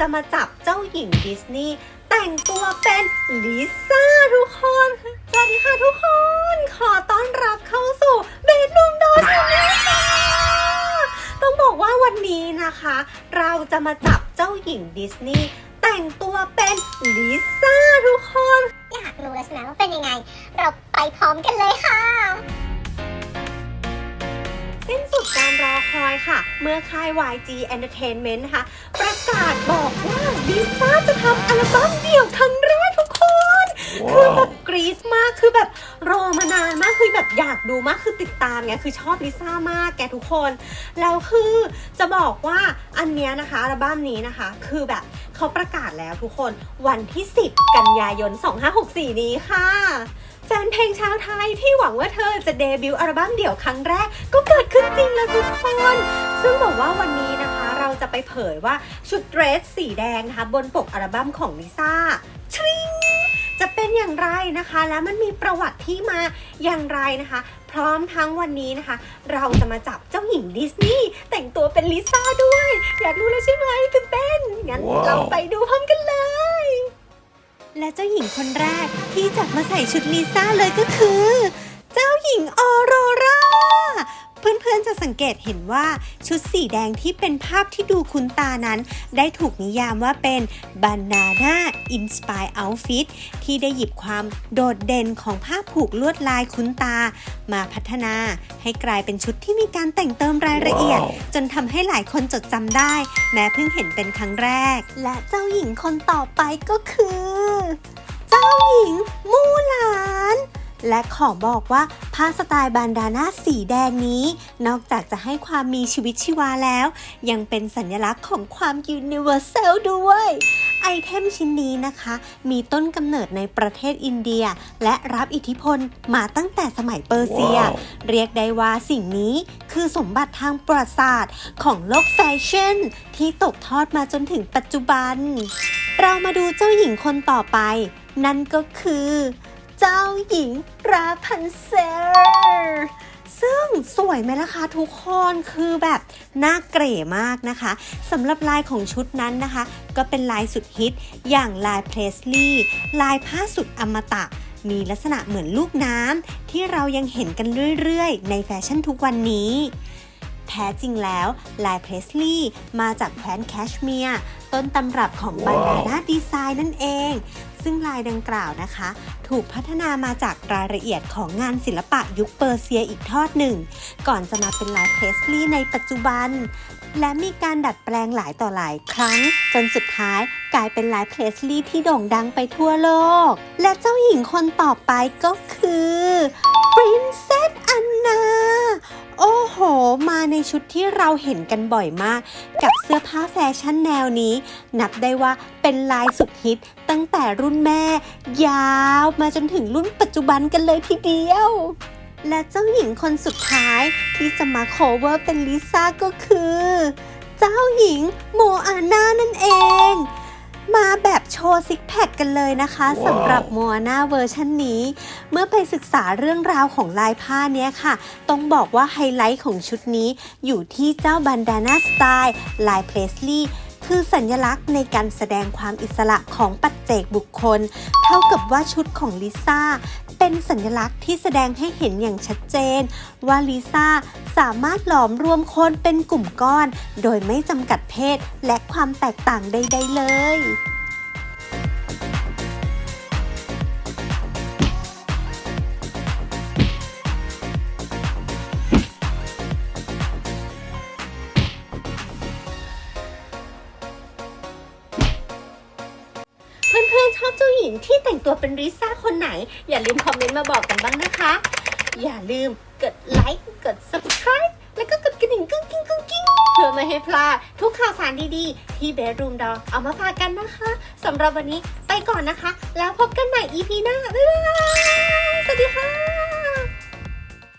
จะมาจับเจ้าหญิงดิสนีย์แต่งตัวเป็นลิซ่าทุกคน สวัสดีค่ะทุกคน ขอต้อนรับเข้าสู่เบดรูมดอชนี้ค่ะต้องบอกว่าวันนี้นะคะ เราจะมาจับเจ้าหญิงดิสนีย์แต่งตัวเป็นลิซ่าทุกคน อยากรู้แล้วใช่ไหมว่าเป็นยังไง เราไปพร้อมกันเลยค่ะ การรอคอยค่ะ เมื่อค่าย YG Entertainment นะคะ ประกาศบอกว่าลิซ่าจะทำอัลบั้มเดี่ยวครั้งแรกทุกคน คือแบบก รี๊ดมากคือแบบรอมานานมากคือแบบอยากดูมากคือติดตามไงคือชอบลิซ่ามากแกทุกคนแล้วคือจะบอกว่าอันเนี้ยนะคะอัลบั้มนี้นะคะ คือแบบเขาประกาศแล้วทุกคนวันที่ 10 กันยายน 2564 นี้ค่ะแฟนเพลงชาวไทยที่หวังว่าเธอจะเดบิวต์อัลบั้มเดี่ยวครั้งแรก ก็เกิดขึ้นจริงแล้วทุกคน ซึ่งบอกว่าวันนี้นะคะเราจะไปเผยว่าชุดเดรสสีแดงนะคะบนปกอัลบั้มของลิซ่าชริง จะเป็นอย่างไรนะคะ แล้วมันมีประวัติที่มาอย่างไรนะคะ พร้อมทั้งวันนี้นะคะ เราจะมาจับเจ้าหญิงดิสนีย์แต่งตัวเป็นลิซ่าด้วย อยากรู้แล้วใช่ไหมตื่นเต้นงั้นว้าวเราไปดูพร้อมกันเลย และเจ้าหญิงคนแรกที่จับมาใส่ชุดลิซ่าเลยก็คือ สังเกตเห็นว่าชุดสีแดงที่เป็นภาพที่ดูคุ้นตานั้น ได้ถูกนิยามว่าเป็น Banana Inspire Outfit ที่ได้หยิบความโดดเด่นของผ้าผูกลวดลายคุ้นตา มาพัฒนาให้กลายเป็นชุดที่มีการแต่งเติมรายละเอียดว้าวจนทำให้หลายคนจดจำได้ แม้เพิ่งเห็นเป็นครั้งแรก และเจ้าหญิงคนต่อไปก็คือ เจ้าหญิงมูหลาน และขอบอกว่าผ้าสไตล์บานดาน่าสีแดงนี้ นอกจากจะให้ความมีชีวิตชีวาแล้ว ยังเป็นสัญลักษณ์ของความยูนิเวอร์แซลด้วย ไอเทมชิ้นนี้นะคะ มีต้นกำเนิดในประเทศอินเดีย และรับอิทธิพลมาตั้งแต่สมัยเปอร์เซียว้าวเรียกได้ว่าสิ่งนี้คือสมบัติทางประวัติศาสตร์ของโลกแฟชั่น ที่ตกทอดมาจนถึงปัจจุบัน เรามาดูเจ้าหญิงคนต่อไป นั่นก็คือ เจ้าหญิงราพันเซลซึ่งสวยไหมล่ะคะทุกคนคือแบบน่าเกรมากนะคะสำหรับลายของชุดนั้นนะคะ ก็เป็นลายสุดฮิต อย่างลายเพลสลีย์ลายผ้าสุดอมตะ มีลักษณะเหมือนลูกน้ำที่เรายังเห็นกันเรื่อยๆ ในแฟชั่นทุกวันนี้ แท้จริงแล้วลายเพรสลีย์มาจากแคว้นแคชเมียร์ต้นตำรับของบานาน่าดีไซน์นั่นเอง ซึ่งลายดังกล่าวนะคะ ถูกพัฒนามาจากรายละเอียดของงานศิลปะยุคเปอร์เซียอีกทอดหนึ่ง ก่อนจะมาเป็นลายเพสลีย์ในปัจจุบัน และมีการดัดแปลงหลายต่อหลายครั้ง จนสุดท้ายกลายเป็นลายเพรสลีย์ที่โด่งดังไปทั่วโลก และเจ้าหญิงคนต่อไปก็คือ Princess Anna โอ้โหมา ชุดที่เราเห็นกันบ่อยมาก กับเสื้อผ้าแฟชั่นแนวนี้ นับได้ว่าเป็นลายสุดฮิตตั้งแต่รุ่นแม่ ยาวมาจนถึงรุ่นปัจจุบันกันเลยทีเดียว และเจ้าหญิงคนสุดท้ายที่จะมาโคเวอร์เป็นลิซ่าก็คือ เจ้าหญิงโมอาน่านั่นเอง มาแบบโชว์ซิกแพคกันเลยนะคะว้าวสำหรับโมอาน่าเวอร์ชันนี้ เมื่อไปศึกษาเรื่องราวของลายผ้าเนี้ยค่ะ ต้องบอกว่าไฮไลท์ของชุดนี้ อยู่ที่เจ้าบันดาน่าสไตล์ลายเพลสลีย์คือสัญลักษณ์ในการแสดงความอิสระของปัจเจกบุคคล เท่ากับว่าชุดของลิซ่า เป็นสัญลักษณ์ที่แสดงให้เห็นอย่างชัดเจน ว่าลิซ่าสามารถหลอมรวมคนเป็นกลุ่มก้อน โดยไม่จำกัดเพศและความแตกต่างใดๆเลย ญิงที่แต่งตัวเป็นริซ่าคนไหน อย่าลืมคอมเมนต์มาบอกกันบ้างนะคะ อย่าลืมกดไลค์กด subscribe แล้วก็กดกระดิ่งกุ้งกิ้งกุ้งกิ้งเพื่อไม่ให้พลาดทุกข่าวสารดีๆ ที่เบสบูมดอเอามาฝากกันนะคะสำหรับวันนี้ไปก่อนนะคะ แล้วพบกันใหม่ EP หน้า บ๊ายบาย สวัสดีค่ะ